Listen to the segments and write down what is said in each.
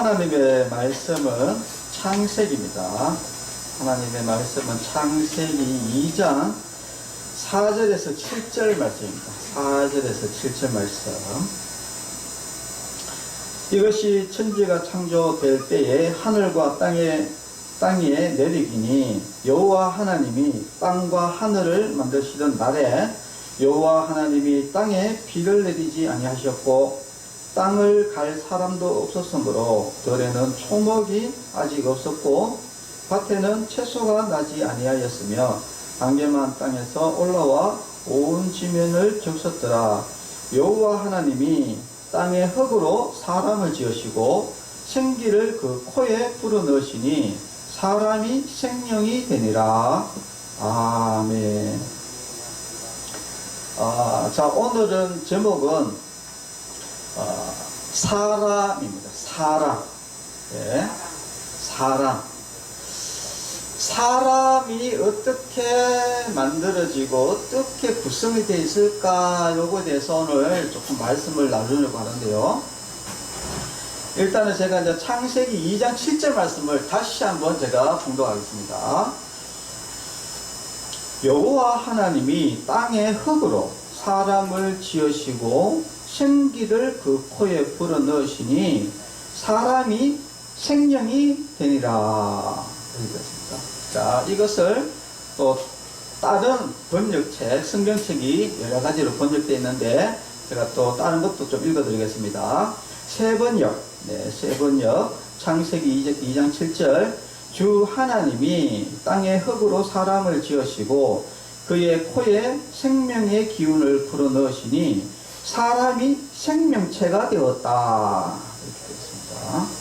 하나님의 말씀은 창세기입니다. 하나님의 말씀은 창세기 2장 4절에서 7절 말씀입니다. 4절에서 7절 말씀. 이것이 천지가 창조될 때에 하늘과 땅에 땅 위에 내리기니 여호와 하나님이 땅과 하늘을 만드시던 날에 여호와 하나님이 땅에 비를 내리지 아니하셨고 땅을 갈 사람도 없었으므로 들에는 초목이 아직 없었고 밭에는 채소가 나지 아니하였으며 안개만 땅에서 올라와 온 지면을 적셨더라. 여호와 하나님이 땅의 흙으로 사람을 지으시고 생기를 그 코에 불어 넣으시니 사람이 생명이 되니라. 아멘. 아, 자 오늘은 제목은 어, 사람입니다. 사람. 예. 사람. 사람이 어떻게 만들어지고 어떻게 구성이 되어 있을까 요거에 대해서 오늘 조금 말씀을 나누려고 하는데요. 일단은 제가 이제 창세기 2장 7절 말씀을 다시 한번 제가 공독하겠습니다. 여호와 하나님이 땅의 흙으로 사람을 지으시고 생기를 그 코에 불어 넣으시니 사람이 생명이 되니라. 이것입니다. 자, 이것을 또 다른 번역책, 성경책이 여러 가지로 번역되어 있는데 제가 또 다른 것도 좀 읽어드리겠습니다. 세 번역, 네, 세 번역, 창세기 2장 7절, 주 하나님이 땅의 흙으로 사람을 지으시고 그의 코에 생명의 기운을 불어 넣으시니 사람이 생명체가 되었다. 이렇게 되어 있습니다.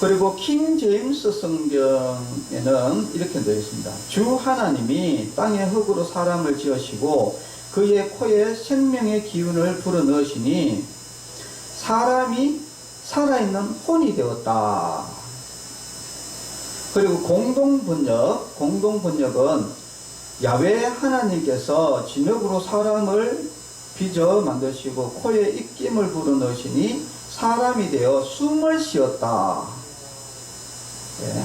그리고 킹 제임스 성경에는 이렇게 되어 있습니다. 주 하나님이 땅의 흙으로 사람을 지으시고 그의 코에 생명의 기운을 불어넣으시니 사람이 살아있는 혼이 되었다. 그리고 공동번역, 공동번역은 야외 하나님께서 진흙으로 사람을 빚어 만드시고 코에 입김을 불어 넣으시니 사람이 되어 숨을 쉬었다. 예.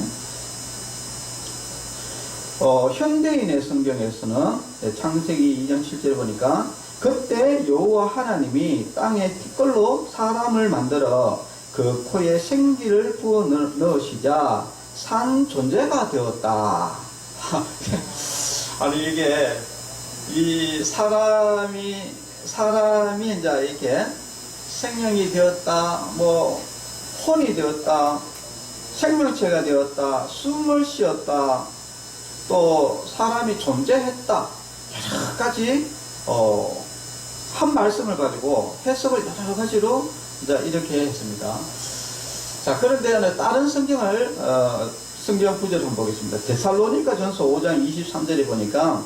어, 현대인의 성경에서는 예, 창세기 2장 7절 보니까 그때 여호와 하나님이 땅에 티끌로 사람을 만들어 그 코에 생기를 부어 넣으시자 산 존재가 되었다. 아니 이게 이 사람이 사람이 이제 이렇게 생명이 되었다, 뭐 혼이 되었다, 생명체가 되었다, 숨을 쉬었다, 또 사람이 존재했다 여러 가지 어, 한 말씀을 가지고 해석을 여러 가지로 이제 이렇게 했습니다. 자 그런데 다른 성경을 어, 성경 구절을 한번 보겠습니다. 데살로니가 전서 5장 23절에 보니까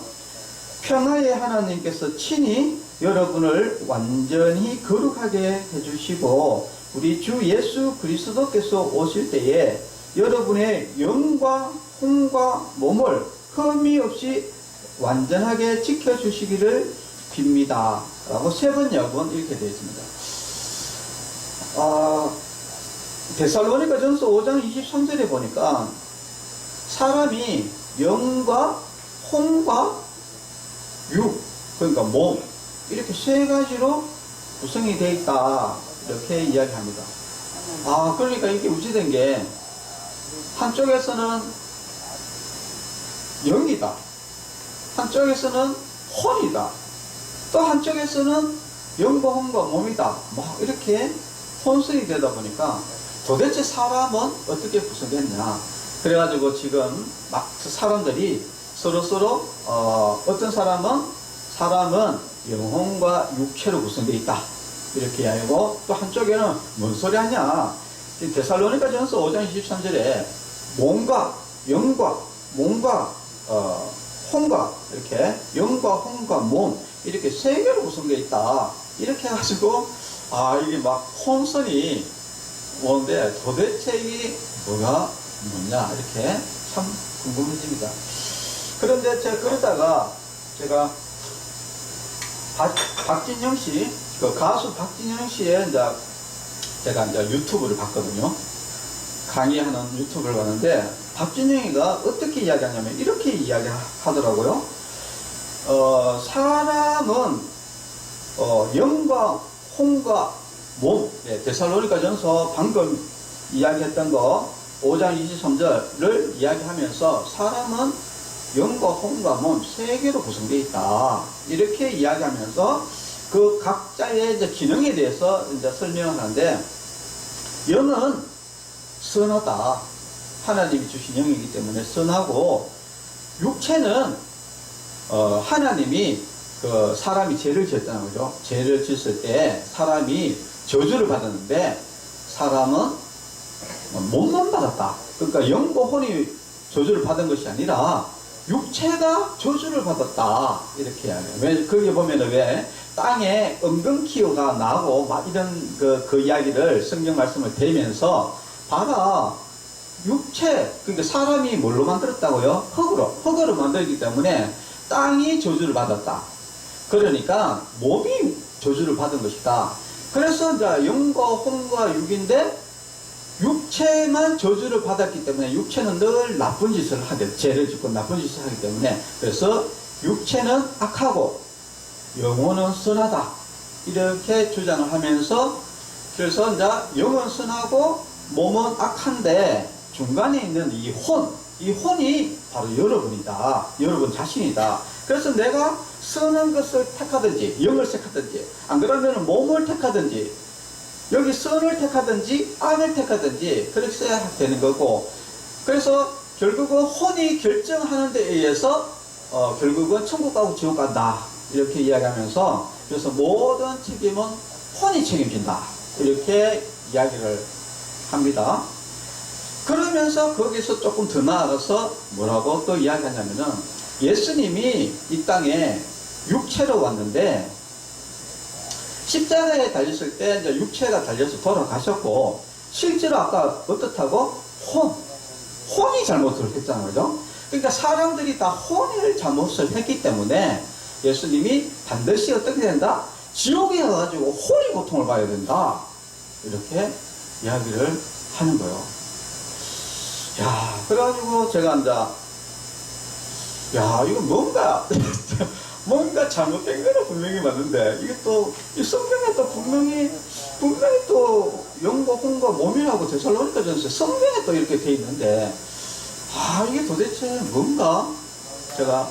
평화의 하나님께서 친히 여러분을 완전히 거룩하게 해주시고 우리 주 예수 그리스도께서 오실 때에 여러분의 영과 혼과 몸을 흠이 없이 완전하게 지켜주시기를 빕니다. 라고 세번 여번 이렇게 되어 있습니다. 아, 데살로니가 전서 5장 23절에 보니까 사람이 영과 혼과 육, 그러니까 몸, 이렇게 세 가지로 구성이 되어 있다. 이렇게 이야기합니다. 아, 그러니까 이게 우지된 게 한쪽에서는 영이다. 한쪽에서는 혼이다. 또 한쪽에서는 영과 혼과 몸이다. 막 이렇게 혼선이 되다 보니까 도대체 사람은 어떻게 구성됐냐. 그래가지고 지금 막 사람들이 서로 서로 어, 어떤 사람은 사람은 영혼과 육체로 구성되어 있다. 이렇게 이야기하고 또 한쪽에는 뭔 소리 하냐. 데살로니가 전서 5장 23절에 몸과 영과 몸과 어, 혼과 이렇게 영과 혼과 몸 이렇게 세 개로 구성되어 있다. 이렇게 해가지고 아 이게 막 혼선이 오는데 도대체 이게 뭐가 뭐냐 이렇게 참 궁금해집니다. 그런데 제가 그러다가 제가 박, 박진영 씨, 그 가수 박진영 씨의 이제 제가 이제 유튜브를 봤거든요. 강의하는 유튜브를 봤는데 박진영이가 어떻게 이야기하냐면 이렇게 이야기하더라고요. 어, 사람은 어, 영과 홍과 몸, 예, 데살로니가 전서 방금 이야기했던 거 5장 23절을 이야기하면서 사람은 영과 홍과 몸 세 개로 구성되어 있다. 이렇게 이야기하면서 그 각자의 이제 기능에 대해서 이제 설명을 하는데 영은 선하다. 하나님이 주신 영이기 때문에 선하고 육체는 어, 하나님이 그 사람이 죄를 지었잖아요. 그죠? 죄를 지었을 때 사람이 저주를 받았는데 사람은 몸만 받았다. 그러니까 영과 혼이 저주를 받은 것이 아니라 육체가 저주를 받았다. 이렇게 이야기해요. 왜, 거기 보면은 왜 땅에 은근키어가 나고 막 이런 그, 그 이야기를 성경 말씀을 대면서 봐라. 육체, 그러니까 사람이 뭘로 만들었다고요? 흙으로. 흙으로 만들기 때문에 땅이 저주를 받았다. 그러니까 몸이 저주를 받은 것이다. 그래서 이제 영과 혼과 육인데 육체만 저주를 받았기 때문에 육체는 늘 나쁜 짓을 하게 죄를 짓고 나쁜 짓을 하기 때문에 그래서 육체는 악하고 영혼은 선하다 이렇게 주장을 하면서 그래서 이제 영은 선하고 몸은 악한데 중간에 있는 이 혼, 이 혼이 바로 여러분이다. 여러분 자신이다. 그래서 내가 선한 것을 택하든지 영을 택하든지 안 그러면 몸을 택하든지 여기 선을 택하든지 악을 택하든지 그렇게 써야 되는 거고. 그래서 결국은 혼이 결정하는 데 의해서 어, 결국은 천국 가고 지옥 간다. 이렇게 이야기하면서 그래서 모든 책임은 혼이 책임진다. 이렇게 이야기를 합니다. 그러면서 거기서 조금 더 나아가서 뭐라고 또 이야기하냐면은 예수님이 이 땅에 육체로 왔는데 십자가에 달렸을 때 이제 육체가 달려서 돌아가셨고 실제로 아까 어떻다고 혼 혼이 잘못을 했잖아요? 그러니까 사람들이 다 혼을 잘못을 했기 때문에 예수님이 반드시 어떻게 된다? 지옥에 가가지고 혼이 고통을 봐야 된다. 이렇게 이야기를 하는 거예요. 야, 그래가지고 제가 이제 야, 이거 뭔가 뭔가 잘못된 거는 분명히 맞는데 이게 또 이 성경에 또 분명히 분명히 또 영과 혼과 몸이라고 되살로니까 전서 성경에 또 이렇게 돼 있는데 아 이게 도대체 뭔가 제가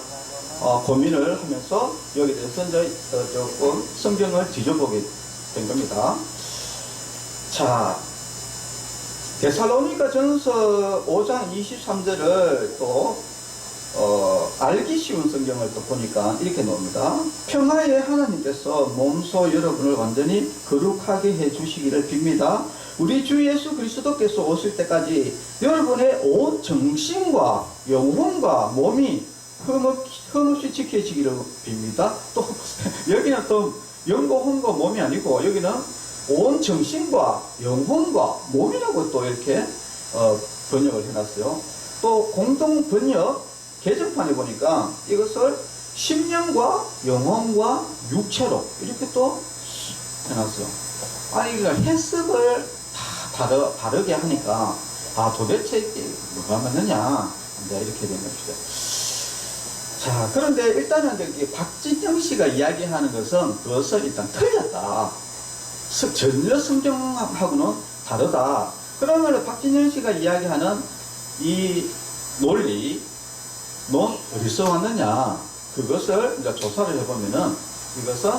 어, 고민을 하면서 여기 대해서 이제 어, 조금 성경을 뒤져보게 된 겁니다. 자, 데살로니가 전서 5장 23절을 또 어, 알기 쉬운 성경을 또 보니까 이렇게 나옵니다. 평화의 하나님께서 몸소 여러분을 완전히 거룩하게 해 주시기를 빕니다. 우리 주 예수 그리스도께서 오실 때까지 여러분의 온 정신과 영혼과 몸이 흠없, 흠없이 지켜지기를 빕니다. 또 여기는 또 영과 혼과 몸이 아니고 여기는 온 정신과 영혼과 몸이라고 또 이렇게 어, 번역을 해놨어요. 또 공동 번역 개정판에 보니까 이것을 심령과 영혼과 육체로 이렇게 또 해놨어요. 아니, 그러니까 해석을 다 다르, 다르게 하니까, 아, 도대체 뭐가 맞느냐. 네, 이렇게 된 겁니다. 자, 그런데 일단은 이제 박진영 씨가 이야기하는 것은 그것은 일단 틀렸다. 스- 전혀 성경하고는 다르다. 그러면 박진영 씨가 이야기하는 이 논리, 넌 어디서 왔느냐? 그것을 이제 조사를 해보면은 이것은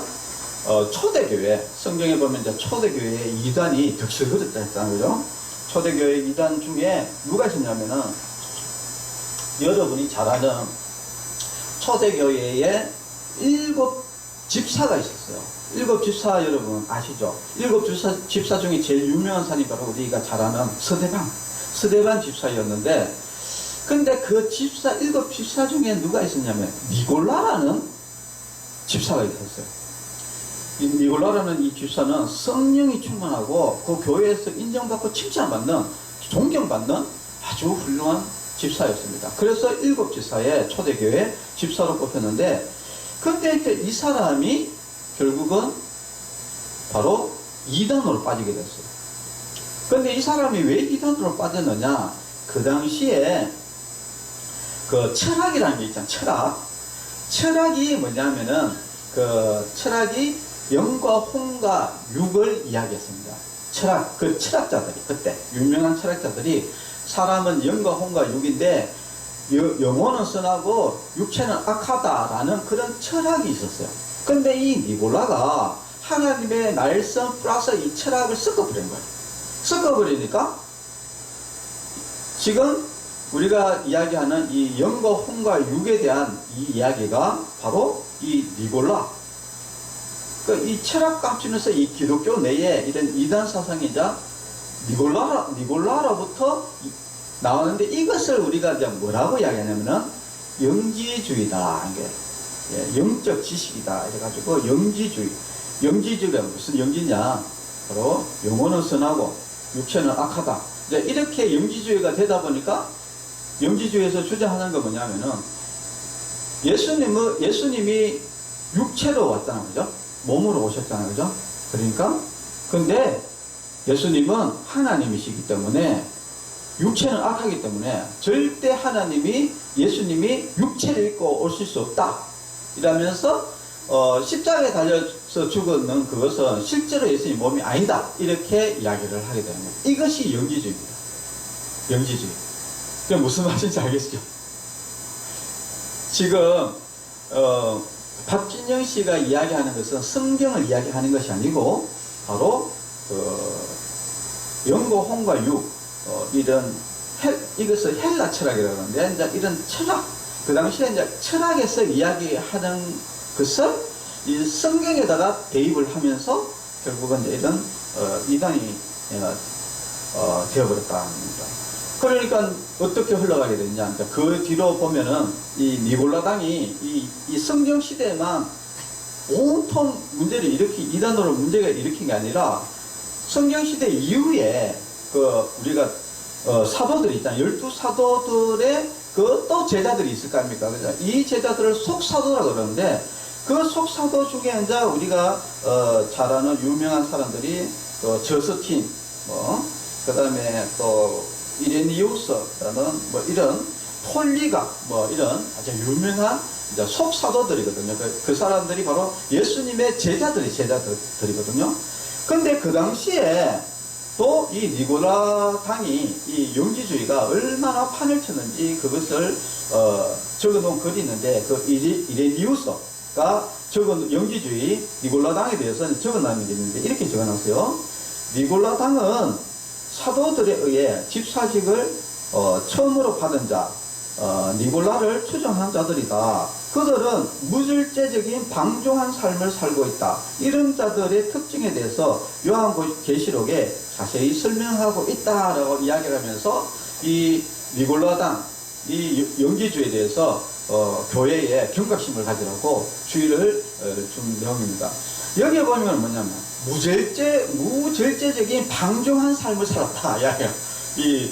어, 초대교회, 성경에 보면 이제 초대교회 이단이 그렸다 했잖아요. 그죠? 초대교회 이단 중에 누가 있었냐면은 여러분이 잘 아는 초대교회에 일곱 집사가 있었어요. 일곱 집사 여러분 아시죠? 일곱 집사, 집사 중에 제일 유명한 사람이 바로 우리가 잘 아는 서대반. 서대반 집사였는데 근데 그 집사, 일곱 집사 중에 누가 있었냐면, 니골라라는 집사가 있었어요. 이 니골라라는 이 집사는 성령이 충만하고 그 교회에서 인정받고 칭찬받는, 존경받는 아주 훌륭한 집사였습니다. 그래서 일곱 집사의 초대교회 집사로 뽑혔는데, 근데 이제 이 사람이 결국은 바로 이단으로 빠지게 됐어요. 근데 이 사람이 왜 이단으로 빠졌느냐? 그 당시에 그 철학이라는 게 있잖아, 철학. 철학이 뭐냐면은 그 철학이 영과 혼과 육을 이야기했습니다. 철학, 그 철학자들이, 그때, 유명한 철학자들이 사람은 영과 혼과 육인데 여- 영혼은 선하고 육체는 악하다라는 그런 철학이 있었어요. 근데 이 니골라가 하나님의 날선 플러스 이 철학을 섞어버린 거예요. 섞어버리니까 지금 우리가 이야기하는 이 영과 혼과 육에 대한 이 이야기가 바로 이 니골라. 그이 철학 값지면서 이 기독교 내에 이런 이단 사상이자 니골라, 니골라로부터 이- 나오는데 이것을 우리가 이제 뭐라고 이야기하냐면은 영지주의다. 이게 예, 영적 지식이다. 이래가지고 영지주의. 영지주의가 무슨 영지냐? 바로 영혼은 선하고 육체는 악하다. 이제 이렇게 영지주의가 되다 보니까 영지주의에서 주장하는 건 뭐냐면은 예수님은 예수님이 육체로 왔잖아, 그죠? 몸으로 오셨잖아, 그죠? 그러니까 근데 예수님은 하나님이시기 때문에 육체는 악하기 때문에 절대 하나님이 예수님이 육체를 입고 오실 수 없다. 이라면서 어, 십자가에 달려서 죽었는 그것은 실제로 예수님 몸이 아니다. 이렇게 이야기를 하게 되는. 이것이 영지주의입니다. 영지주의. 그게 무슨 말인지 알겠죠? 지금 어, 박진영 씨가 이야기하는 것은 성경을 이야기하는 것이 아니고 바로 어, 영과 혼과 육 어, 이런 헬, 이것을 헬라 철학이라고 하는데 이제 이런 철학 그 당시에 이제 철학에서 이야기하는 것을 이 성경에다가 대입을 하면서 결국은 이제 이런 어, 이단이 어, 어, 되어버렸다는 겁니다. 그러니까 어떻게 흘러가게 됐냐? 그러니까 그 뒤로 보면은 이 니골라당이 이, 이 성경 시대에만 온통 문제를 일으키 이단으로 문제가 일으킨 게 아니라 성경 시대 이후에 그 우리가 어, 사도들이 있잖아요. 열두 사도들의 그 또 제자들이 있을 거 아닙니까? 그죠? 이 제자들을 속사도라고 그러는데 그 속사도 중에 이제 우리가 어, 잘 아는 유명한 사람들이 또 저스틴, 뭐, 그 다음에 또 이레니우스라는 뭐 이런 폴리가 뭐 이런 아주 유명한 이제 속사도들이거든요. 그, 그 사람들이 바로 예수님의 제자들이 제자들이거든요. 근데 그 당시에 또 이 니고라 당이 이 영지주의가 얼마나 판을 쳤는지 그것을 어, 적어놓은 글이 있는데 그 이레, 이레니우스가 적은 영지주의 니골라 당에 대해서는 적어놓은 게 있는데 이렇게 적어놨어요. 니골라 당은 사도들에 의해 집사직을 어, 처음으로 받은 자, 어, 니골라를 추정한 자들이다. 그들은 무질제적인 방종한 삶을 살고 있다. 이런 자들의 특징에 대해서 요한계시록에 자세히 설명하고 있다라고 이야기를 하면서 이 니골라당, 이 영지주에 대해서 어, 교회에 경각심을 가지라고 주의를 어, 준 내용입니다. 여기에 보면 뭐냐면 무절제 무절제적인 방종한 삶을 살았다 이야기야. 이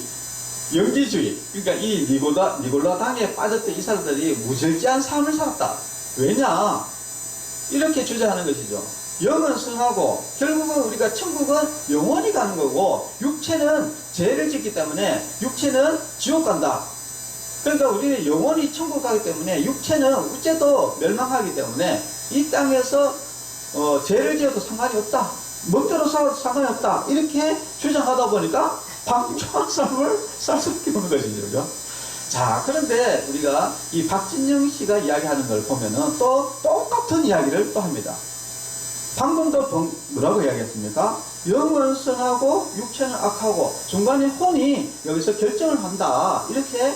영지주의 그러니까 이 니골라 니골라 당에 빠졌던 이 사람들이 무절제한 삶을 살았다. 왜냐 이렇게 주장하는 것이죠. 영은 승하고 결국은 우리가 천국은 영원히 가는 거고 육체는 죄를 짓기 때문에 육체는 지옥 간다. 그러니까 우리는 영원히 천국 가기 때문에 육체는 우째도 멸망하기 때문에 이 땅에서 어, 죄를 지어도 상관이 없다. 먹대로 살아도 상관이 없다. 이렇게 주장하다 보니까 방종한 삶을 살 수밖에 없는 것이죠. 그죠? 자, 그런데 우리가 이 박진영 씨가 이야기하는 걸 보면은 또 똑같은 이야기를 또 합니다. 방금도 번- 뭐라고 이야기했습니까? 영은 선하고 육체는 악하고 중간에 혼이 여기서 결정을 한다. 이렇게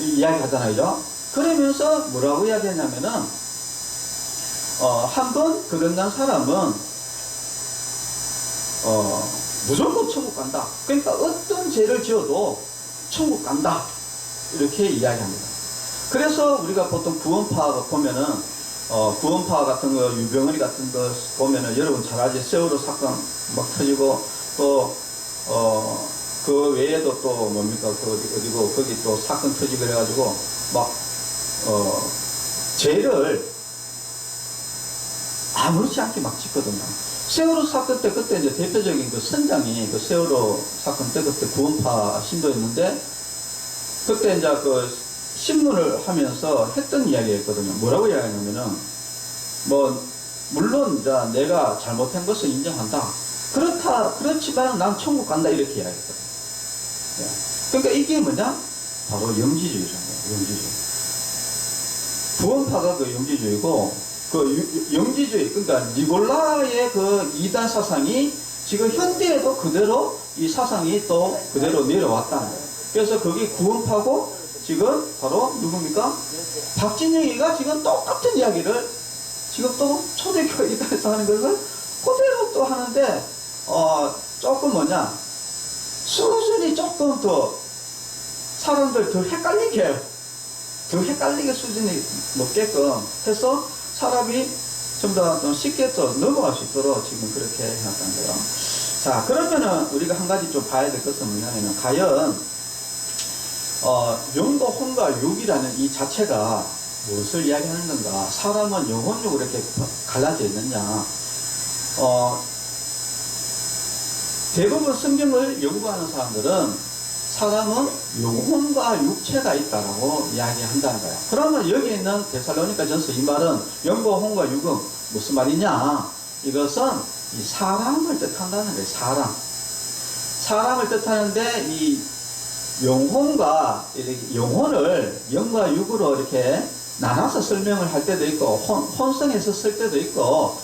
이야기하잖아요. 그러면서 뭐라고 이야기했냐면은 어, 한 번 그런난 사람은 어, 무조건 천국 간다. 그러니까 어떤 죄를 지어도 천국 간다. 이렇게 이야기합니다. 그래서 우리가 보통 구원파 보면은 어, 구원파 같은 거, 유병헌이 같은 거 보면은 여러분 잘 알지 세월호 사건 막 터지고 또 어, 그 외에도 또 뭡니까 그 어디, 어디고 거기 또 사건 터지고 그래가지고 막 어, 죄를 아무렇지 않게 막 짓거든요. 세월호 사건 때 그때 이제 대표적인 그 선장이 그 세월호 사건 때 그때 구원파 신도였는데 그때 이제 그 신문을 하면서 했던 이야기였거든요. 뭐라고 이야기하냐면은 뭐 물론 이제 내가 잘못한 것을 인정한다. 그렇다 그렇지만 난 천국 간다 이렇게 이야기했거든요. 예. 그러니까 이게 뭐냐? 바로 영지주의라는 거예요. 영지주의. 구원파가 그 영지주의고 그 유- 영지주의 그러니까 니골라의 그 이단 사상이 지금 현대에도 그대로 이 사상이 또 그대로 내려왔다는 거예요. 그래서 거기 구원파고 지금 바로 누굽니까? 박진영이가 지금 똑같은 이야기를 지금 또 초대교회 이단에서 하는 것을 그대로 또 하는데 어 조금 뭐냐 수준이 조금 더 사람들 더 헷갈리게 더 헷갈리게 수준이 높게끔 해서 사람이 좀더 쉽게 또 넘어갈 수 있도록 지금 그렇게 해놨다는 거예요. 자, 그러면은 우리가 한 가지 좀 봐야 될 것은 뭐냐면은 과연 어, 영과 혼과 육이라는 이 자체가 무엇을 이야기하는 건가? 사람은 영혼적으로 이렇게 갈라져 있느냐? 어, 대부분 성경을 연구하는 사람들은 사람은 영혼과 육체가 있다라고 이야기한다는 거야. 그러면 여기 있는 데살로니가 전서 이 말은 영과 혼과 육은 무슨 말이냐? 이것은 이 사람을 뜻한다는 거예요. 사람. 사람을 뜻하는데 이 영혼과 영혼을 영과 육으로 이렇게 나눠서 설명을 할 때도 있고 혼, 혼성해서 쓸 때도 있고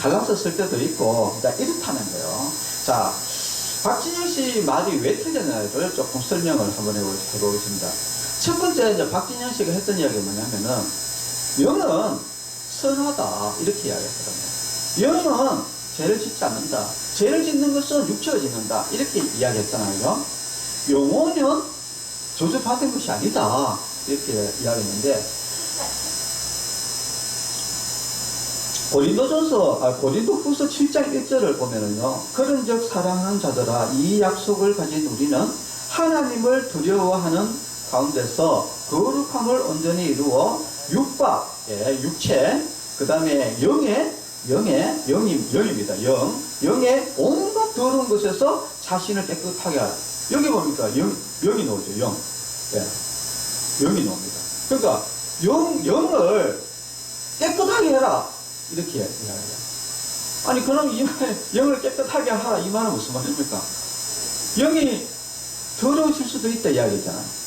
갈라서 쓸 때도 있고 자, 이렇다는 거예요. 자, 박진영 씨 말이 왜 틀렸나요? 조금 설명을 한번 해보- 해보겠습니다. 첫 번째 이제 박진영 씨가 했던 이야기가 뭐냐면은 영은 선하다 이렇게 이야기했거든요. 영은 죄를 짓지 않는다. 죄를 짓는 것은 육체가 짓는다 이렇게 이야기했잖아요. 영혼은 저주받은 것이 아니다 이렇게 이야기했는데 고린도전서, 아, 고린도후서 7장 1절을 보면은요, 그런즉 사랑하는 자들아, 이 약속을 가진 우리는 하나님을 두려워하는 가운데서 거룩함을 온전히 이루어 육과 예, 육체, 그 다음에 영의 영의 영임 영입니다. 영 영의 온갖 더러운 것에서 자신을 깨끗하게 하라. 여기 뭡니까? 영 영이 나오죠. 영, 예, 영이 나옵니다. 그러니까 영 영을 깨끗하게 해라. 이렇게 이야기해요. 아니, 그럼 이 말, 영을 깨끗하게 하라. 이 말은 무슨 말입니까? 영이 더러워질 수도 있다. 이야기잖아요.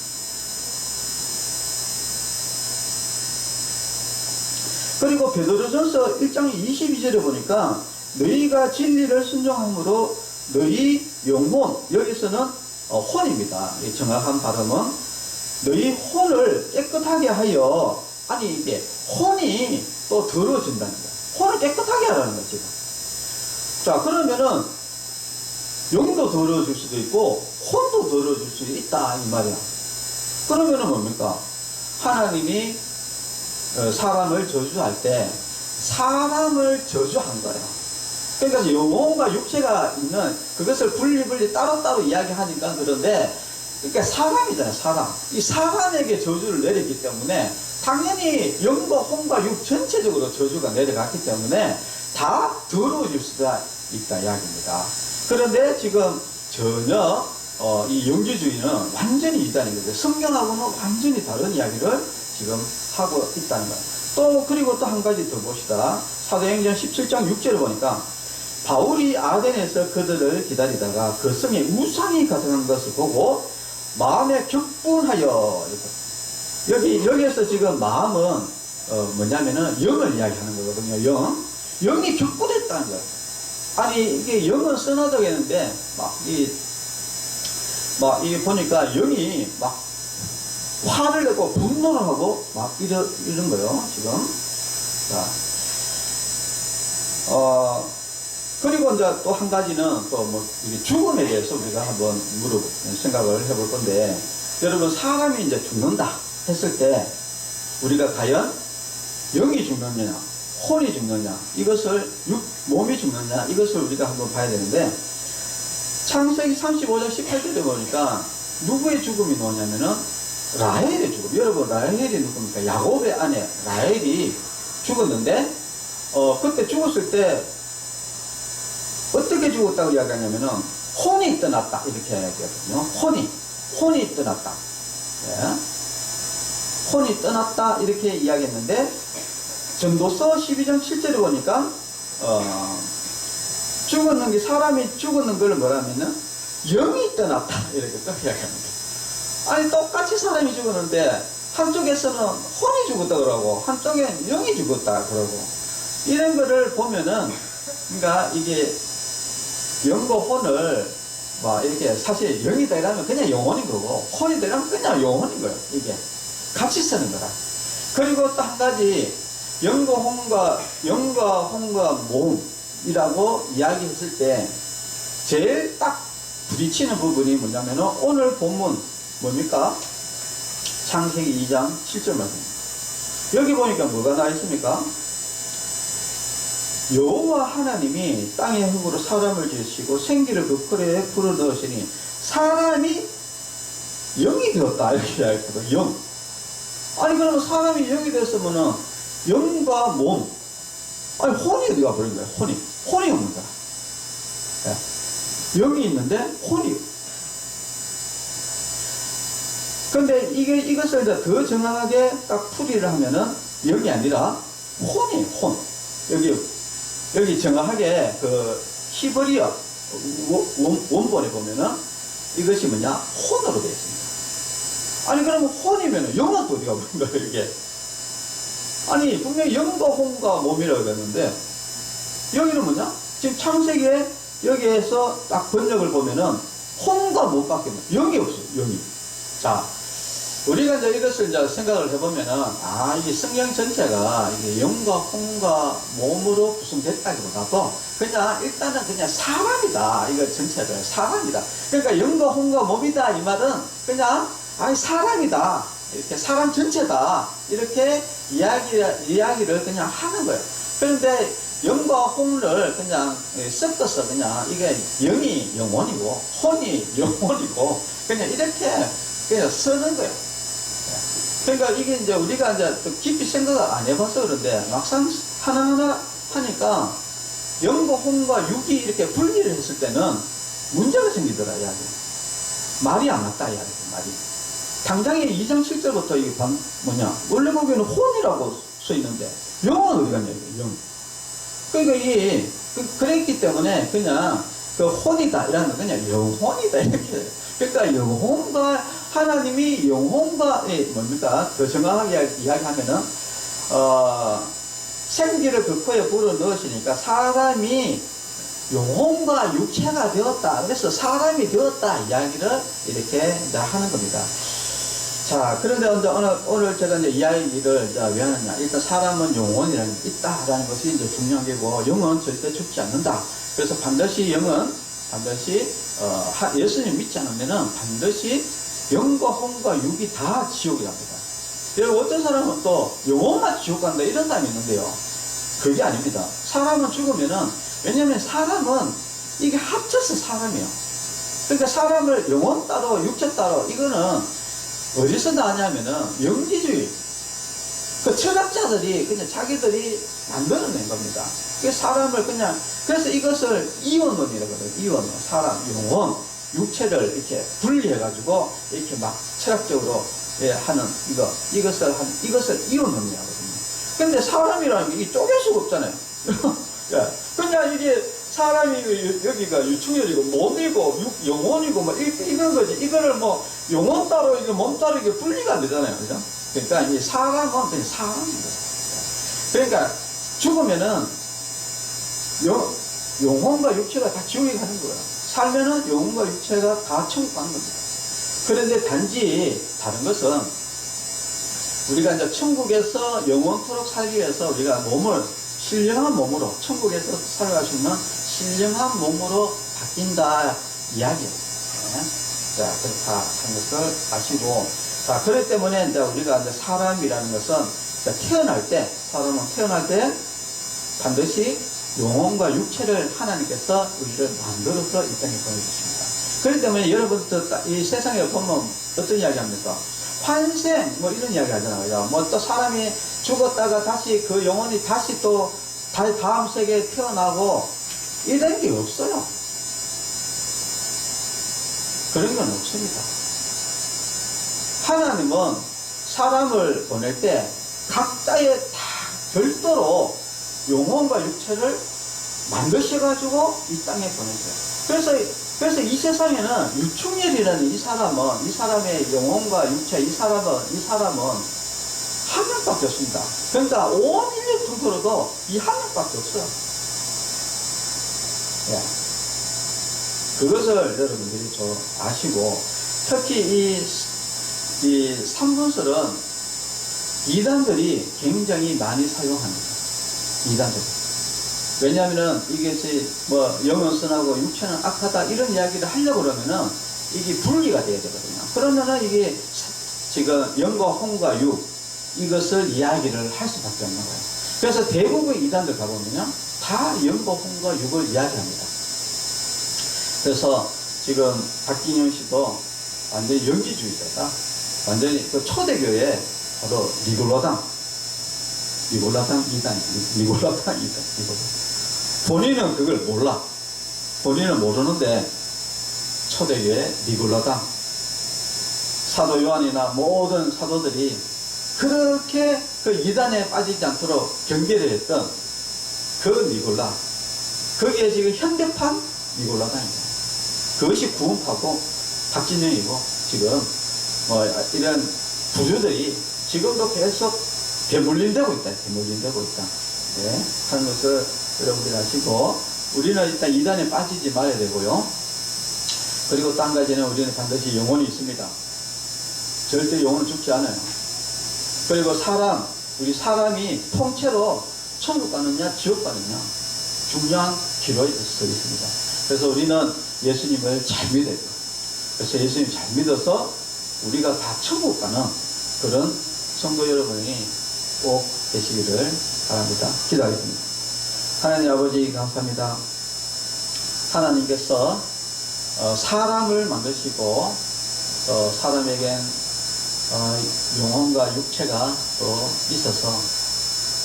그리고 베드로전서 1장 22절에 보니까 너희가 진리를 순종함으로 너희 영혼 여기서는 어, 혼입니다. 이 정확한 발음은 너희 혼을 깨끗하게 하여 아니 이게 혼이 또 더러워진다는 거야. 혼을 깨끗하게 하라는 거지. 자 그러면은 영도 더러워질 수도 있고 혼도 더러워질 수 있다 이 말이야. 그러면은 뭡니까? 하나님이 어, 사람을 저주할 때 사람을 저주한 거예요. 그러니까 영혼과 육체가 있는 그것을 분리분리 따로따로 이야기하니까 그런데 그러니까 사람이잖아요, 사람. 이 사람에게 저주를 내렸기 때문에 당연히 영과 혼과 육 전체적으로 저주가 내려갔기 때문에 다 더러워질 수가 있다 이야기입니다. 그런데 지금 전혀 어, 이 영주주의는 완전히 이단인 거죠. 성경하고는 완전히 다른 이야기를 지금 하고 있다는 거예요. 또 그리고 또 한 가지 더 봅시다. 사도행전 17장 6절을 보니까 바울이 아덴에서 그들을 기다리다가 그 성에 우상이 가득한 것을 보고 마음에 격분하여 여기 여기에서 지금 마음은 어, 뭐냐면은 영을 이야기하는 거거든요. 영 영이 격분했다는 거예요. 아니 이게 영은 써놔도 했는데 막 이 막 이게 보니까 영이 막 화를 내고 분노를 하고 막 이러, 이런 거예요, 지금. 자. 어, 그리고 이제 또 한 가지는 또 뭐, 죽음에 대해서 우리가 한번 물어, 생각을 해볼 건데, 여러분, 사람이 이제 죽는다 했을 때, 우리가 과연 영이 죽느냐, 혼이 죽느냐, 이것을, 육, 몸이 죽느냐, 이것을 우리가 한번 봐야 되는데, 창세기 35장 18절에 보니까, 누구의 죽음이 나오냐면은, 라헬의 죽음. 여러분, 라헬이 누굽니까? 야곱의 아내, 라헬이 죽었는데, 어, 그때 죽었을 때, 어떻게 죽었다고 이야기하냐면은 혼이 떠났다 이렇게 이야기하거든요. 혼이 혼이 떠났다. 예. 혼이 떠났다 이렇게 이야기했는데 전도서 12장 7절에 보니까 어, 죽었는 게 사람이 죽었는 걸 뭐라면은 영이 떠났다 이렇게 또 이야기합니다. 아니 똑같이 사람이 죽었는데 한쪽에서는 혼이 죽었다 그러고 한쪽엔 영이 죽었다 그러고 이런 거를 보면은 그러니까 이게 영과 혼을 뭐 이렇게 사실 영이다 이러면 그냥 영혼인 거고 혼이다 이러면 그냥 영혼인 거예요 이게 같이 쓰는 거라 그리고 또 한 가지 영과 혼과 영과 혼과 몸이라고 이야기했을 때 제일 딱 부딪히는 부분이 뭐냐면은 오늘 본문 뭡니까? 창세기 2장 7절 말씀입니다. 여기 보니까 뭐가 나와 있습니까? 여호와 하나님이 땅의 흙으로 사람을 지으시고 생기를 그 풀에 불어 넣으시니 사람이 영이 되었다 이렇게 이야기했거든 영 아니 그러면 사람이 영이 됐으면은 영과 몸. 아니 혼이 어디 가 버린 거야 혼이. 혼이 없는 거야 예. 영이 있는데 혼이. 근데 이게 이것을 이제 더 정확하게 딱 풀이를 하면은 영이 아니라 혼이 혼. 여기 여기 정확하게 그 히브리어 원, 원본에 보면은 이것이 뭐냐? 혼으로 되어 있습니다. 아니 그러면 혼이면 또 어디가 거예요 이게? 아니 분명히 영과 혼과 몸이라고 그랬는데 여기는 뭐냐? 지금 창세기에 여기에서 딱 번역을 보면은 혼과 몸밖에 없어요. 영이 없어요. 영이. 자, 우리가 이제 이것을 이제 생각을 해보면은, 아, 이게 성경 전체가 이게 영과 혼과 몸으로 구성됐다기보다도 그냥 일단은 그냥 사람이다. 이거 전체를. 사람이다. 그러니까 영과 혼과 몸이다. 이 말은 그냥, 아니, 사람이다. 이렇게 사람 전체다. 이렇게 이야기, 이야기를 그냥 하는 거예요. 그런데 영과 혼을 그냥 섞어서 그냥 이게 영이 영혼이고 혼이 영혼이고 그냥 이렇게 그냥 쓰는 거예요. 그러니까 이게 이제 우리가 이제 또 깊이 생각을 안 해봐서 그런데 막상 하나하나 하니까 영과 혼과 육이 이렇게 분리를 했을 때는 문제가 생기더라, 이야기. 말이 안 맞다, 이야기, 말이. 당장에 2장 7절부터 이게 방, 뭐냐, 원래 보기에는 혼이라고 써 있는데, 영은 어디 갔냐, 이게, 영. 그러니까 이, 그, 그랬기 때문에 그냥 그 혼이다, 이라는 건 그냥 영혼이다, 이렇게. 그러니까 영혼과 하나님이 영혼과 이 뭡니까 더 정확하게 이야기하면은 어, 생기를 그 코에 불어 넣으시니까 사람이 영혼과 육체가 되었다. 그래서 사람이 되었다 이야기를 이렇게 하는 겁니다. 자, 그런데 오늘, 오늘, 오늘 제가 이제 이야기를 이제 왜 하느냐. 일단 사람은 영혼이라는 게 있다라는 것이 이제 중요한 게고, 영은 절대 죽지 않는다. 그래서 반드시 영은 반드시, 어, 하- 예수님 믿지 않으면은 반드시 영과 혼과 육이 다 지옥에 갑니다. 여러분, 어떤 사람은 또 영혼만 지옥 간다 이런 사람이 있는데요. 그게 아닙니다. 사람은 죽으면은, 왜냐면 사람은 이게 합쳐서 사람이에요. 그러니까 사람을 영혼 따로, 육체 따로, 이거는 어디서 나냐면은 영지주의. 그 철학자들이 그냥 자기들이 만들어낸 겁니다. 그 사람을 그냥, 그래서 이것을 이원론이라고 그래요. 이원론. 사람, 영혼, 육체를 이렇게 분리해가지고 이렇게 막 철학적으로 예, 하는 이거, 이것을 한, 이것을 이원론이라고 하거든요. 근데 사람이라는 게 이게 쪼갤 수가 없잖아요. 예. 그냥 이게 사람이 유- 여기가 유충혈이고 몸이고 육- 영혼이고 뭐 이, 이런 거지. 이거를 뭐 영혼 따로 이게 몸 따로 이게 분리가 안 되잖아요. 그죠? 그러니까 이 사람은 그냥 사람입니다. 그러니까 죽으면은 영, 영혼과 육체가 다 지옥에 가는 거예요. 살면은 영혼과 육체가 다 천국 가는 겁니다. 그런데 단지 다른 것은 우리가 이제 천국에서 영원토록 살기 위해서 우리가 몸을 신령한 몸으로 천국에서 살아갈 수 있는 신령한 몸으로 바뀐다 이야기예요. 네. 자 그렇다 하는 것을 아시고 자 그렇기 때문에 이제 우리가 이제 사람이라는 것은 태어날 때 사람은 태어날 때 반드시 영혼과 육체를 하나님께서 우리를 만들어서 이 땅에 보내주십니다. 그렇기 때문에 여러분들 이 세상에 보면 어떤 이야기 합니까? 환생 뭐 이런 이야기 하잖아요. 뭐 또 사람이 죽었다가 다시 그 영혼이 다시 또 다- 다음 세계에 태어나고 이런 게 없어요. 그런 건 없습니다. 하나님은 사람을 보낼 때 각자의 다 별도로 영혼과 육체를 만드셔가지고 이 땅에 보내세요. 그래서, 그래서 이 세상에는 유충열이라는 이 사람은, 이 사람의 영혼과 육체, 이 사람은, 이 사람은 한 명밖에 없습니다. 그러니까 온 인류 통틀어도 이 한 명밖에 없어요. 예. 그것을 여러분들이 좀 아시고, 특히 이, 이 삼분설은 이단들이 굉장히 많이 사용합니다. 이단들. 왜냐하면은 이게 뭐 영은 선하고 육체는 악하다 이런 이야기를 하려고 그러면은 이게 분리가 돼야 되거든요. 그러면은 이게 지금 영과 홍과 육 이것을 이야기를 할 수밖에 없는 거예요. 그래서 대부분 이단들 가보면요 다 영과 홍과 육을 이야기합니다. 그래서 지금 박진영 씨도 완전히 영지주의자다. 완전히 그 초대교회 바로 니골라당 니골라당 이단 니골라당 이단 이거 본인은 그걸 몰라 본인은 모르는데 초대교회 니골라당 사도 요한이나 모든 사도들이 그렇게 그 이단에 빠지지 않도록 경계를 했던 그 니골라 거기에 지금 현대판 니골라당입니다 그것이 구원파고 박진영이고 지금 뭐 이런 부주들이 지금도 계속 대물림되고 있다. 대물림되고 있다. 네, 하는 것을 여러분들이 아시고 우리는 일단 이단에 빠지지 말아야 되고요. 그리고 또한 가지는 우리는 반드시 영혼이 있습니다. 절대 영혼은 죽지 않아요. 그리고 사람, 우리 사람이 통째로 천국 가느냐, 지옥 가느냐 중요한 기로에 서 있습니다. 그래서 우리는 예수님을 잘 믿어야 돼요. 그래서 예수님 잘 믿어서 우리가 다 천국 가는 그런 성도 여러분이 꼭 되시기를 바랍니다. 기도하겠습니다. 하나님 아버지 감사합니다. 하나님께서 어, 사람을 만드시고 또 사람에겐 어, 영혼과 육체가 또 있어서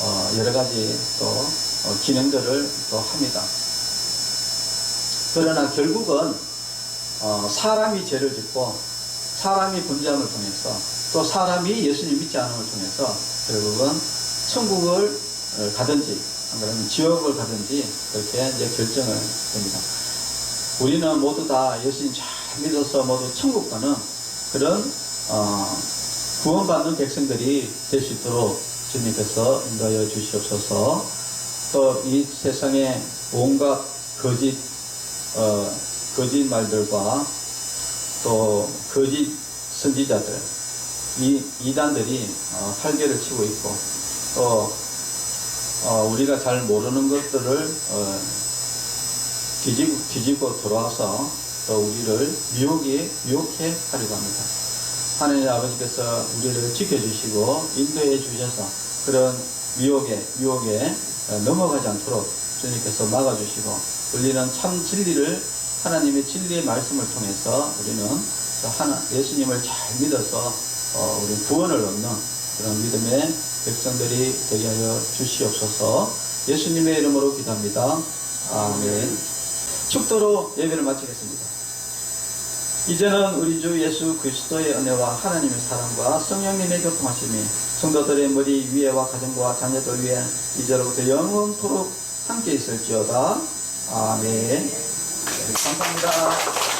어, 여러 가지 또 어, 기능들을 또 합니다. 그러나 결국은 어, 사람이 죄를 짓고 사람이 분쟁을 통해서 또 사람이 예수님 믿지 않음을 통해서 결국은 천국을 어, 가든지 안 그러면 지옥을 가든지 그렇게 이제 결정을 됩니다. 우리는 모두 다 예수님 잘 믿어서 모두 천국 가는 그런 어, 구원받는 백성들이 될 수 있도록 주님께서 인도하여 주시옵소서. 또 이 세상에 온갖 거짓 어, 거짓 말들과 또 거짓 선지자들 이 이단들이 어, 활개를 치고 있고 또 어, 우리가 잘 모르는 것들을 어, 뒤집고, 뒤집고 들어와서 또 우리를 미혹에 미혹해 하려고 합니다. 하나님 아버지께서 우리를 지켜주시고 인도해 주셔서 그런 미혹에 미혹에 어, 넘어가지 않도록 주님께서 막아주시고 우리는 참 진리를 하나님의 진리의 말씀을 통해서 우리는 또 하나 예수님을 잘 믿어서 어, 우리 구원을 얻는 그런 믿음의 백성들이 되게 하여 주시옵소서. 예수님의 이름으로 기도합니다. 아멘. 축도로 예배를 마치겠습니다. 이제는 우리 주 예수 그리스도의 은혜와 하나님의 사랑과 성령님의 교통하심이 성도들의 머리 위에와 가정과 자녀들 위에 이제로부터 영원토록 함께 있을지어다. 아멘. 네, 감사합니다.